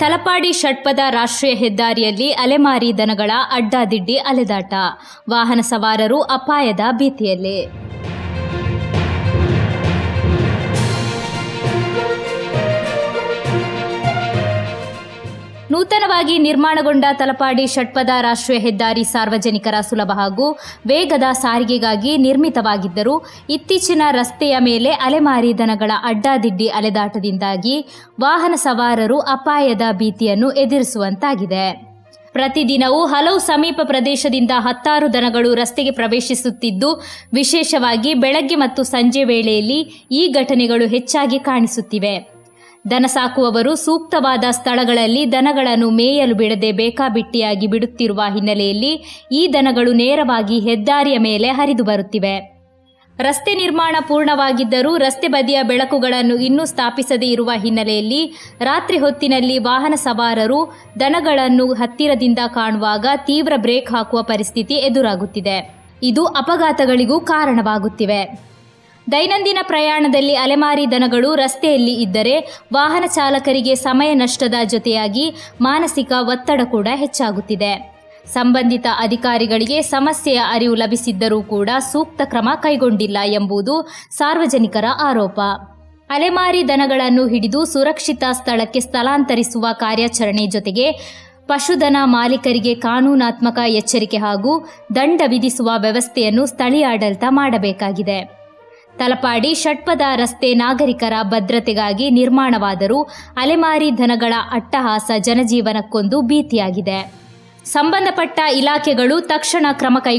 ತಲಪಾಡಿ ಷಟ್ಪದ ರಾಷ್ಟ್ರೀಯ ಹೆದ್ದಾರಿಯಲ್ಲಿ ಅಲೆಮಾರಿ ದನಗಳ ಅಡ್ಡಾದಿಡ್ಡಿ ಅಲೆದಾಟ. ವಾಹನ ಸವಾರರು ಅಪಾಯದ ಭೀತಿಯಲ್ಲಿ. ನೂತನವಾಗಿ ನಿರ್ಮಾಣಗೊಂಡ ತಲಪಾಡಿ ಷಟ್ಪದ ರಾಷ್ಟ್ರೀಯ ಹೆದ್ದಾರಿ ಸಾರ್ವಜನಿಕರ ಸುಲಭ ಹಾಗೂ ವೇಗದ ಸಾರಿಗೆಗಾಗಿ ನಿರ್ಮಿತವಾಗಿದ್ದರೂ ಇತ್ತೀಚಿನ ರಸ್ತೆಯ ಮೇಲೆ ಅಲೆಮಾರಿ ದನಗಳ ಅಡ್ಡಾದಿಡ್ಡಿ ಅಲೆದಾಟದಿಂದಾಗಿ ವಾಹನ ಸವಾರರು ಅಪಾಯದ ಭೀತಿಯನ್ನು ಎದುರಿಸುವಂತಾಗಿದೆ. ಪ್ರತಿದಿನವೂ ಹಲವು ಸಮೀಪ ಪ್ರದೇಶದಿಂದ ಹತ್ತಾರು ದನಗಳು ರಸ್ತೆಗೆ ಪ್ರವೇಶಿಸುತ್ತಿದ್ದು, ವಿಶೇಷವಾಗಿ ಬೆಳಗ್ಗೆ ಮತ್ತು ಸಂಜೆ ವೇಳೆಯಲ್ಲಿ ಈ ಘಟನೆಗಳು ಹೆಚ್ಚಾಗಿ ಕಾಣಿಸುತ್ತಿವೆ. ದನ ಸಾಕುವವರು ಸೂಕ್ತವಾದ ಸ್ಥಳಗಳಲ್ಲಿ ದನಗಳನ್ನು ಮೇಯಲು ಬಿಡದೆ ಬೇಕಾಬಿಟ್ಟಿಯಾಗಿ ಬಿಡುತ್ತಿರುವ ಹಿನ್ನೆಲೆಯಲ್ಲಿ ಈ ದನಗಳು ನೇರವಾಗಿ ಹೆದ್ದಾರಿಯ ಮೇಲೆ ಹರಿದು ಬರುತ್ತಿವೆ. ರಸ್ತೆ ನಿರ್ಮಾಣ ಪೂರ್ಣವಾಗಿದ್ದರೂ ರಸ್ತೆ ಬದಿಯ ಬೆಳಕುಗಳನ್ನು ಇನ್ನೂ ಸ್ಥಾಪಿಸದೇ ಇರುವ ಹಿನ್ನೆಲೆಯಲ್ಲಿ ರಾತ್ರಿ ಹೊತ್ತಿನಲ್ಲಿ ವಾಹನ ಸವಾರರು ದನಗಳನ್ನು ಹತ್ತಿರದಿಂದ ಕಾಣುವಾಗ ತೀವ್ರ ಬ್ರೇಕ್ ಹಾಕುವ ಪರಿಸ್ಥಿತಿ ಎದುರಾಗುತ್ತಿದೆ. ಇದು ಅಪಘಾತಗಳಿಗೂ ಕಾರಣವಾಗುತ್ತಿವೆ. ದೈನಂದಿನ ಪ್ರಯಾಣದಲ್ಲಿ ಅಲೆಮಾರಿ ದನಗಳು ರಸ್ತೆಯಲ್ಲಿ ಇದ್ದರೆ ವಾಹನ ಚಾಲಕರಿಗೆ ಸಮಯ ನಷ್ಟದ ಜೊತೆಯಾಗಿ ಮಾನಸಿಕ ಒತ್ತಡ ಕೂಡ ಹೆಚ್ಚಾಗುತ್ತಿದೆ. ಸಂಬಂಧಿತ ಅಧಿಕಾರಿಗಳಿಗೆ ಸಮಸ್ಯೆಯ ಅರಿವು ಲಭಿಸಿದ್ದರೂ ಕೂಡ ಸೂಕ್ತ ಕ್ರಮ ಕೈಗೊಂಡಿಲ್ಲ ಎಂಬುದು ಸಾರ್ವಜನಿಕರ ಆರೋಪ. ಅಲೆಮಾರಿ ದನಗಳನ್ನು ಹಿಡಿದು ಸುರಕ್ಷಿತ ಸ್ಥಳಕ್ಕೆ ಸ್ಥಳಾಂತರಿಸುವ ಕಾರ್ಯಾಚರಣೆ ಜೊತೆಗೆ ಪಶುಧನ ಮಾಲೀಕರಿಗೆ ಕಾನೂನಾತ್ಮಕ ಎಚ್ಚರಿಕೆ ಹಾಗೂ ದಂಡ ವಿಧಿಸುವ ವ್ಯವಸ್ಥೆಯನ್ನು ಸ್ಥಳೀಯ ಆಡಳಿತ ಮಾಡಬೇಕಾಗಿದೆ. ತಲಪಾಡಿ ಷಟ್ಪದ ರಸ್ತೆ ನಾಗರಿಕರ ಭದ್ರತೆಗಾಗಿ ನಿರ್ಮಾಣವಾದರೂ ಅಲೆಮಾರಿ ದನಗಳ ಅಟ್ಟಹಾಸ ಜನಜೀವನಕ್ಕೊಂದು ಭೀತಿಯಾಗಿದೆ. ಸಂಬಂಧಪಟ್ಟ ಇಲಾಖೆಗಳು ತಕ್ಷಣ ಕ್ರಮ ಕೈ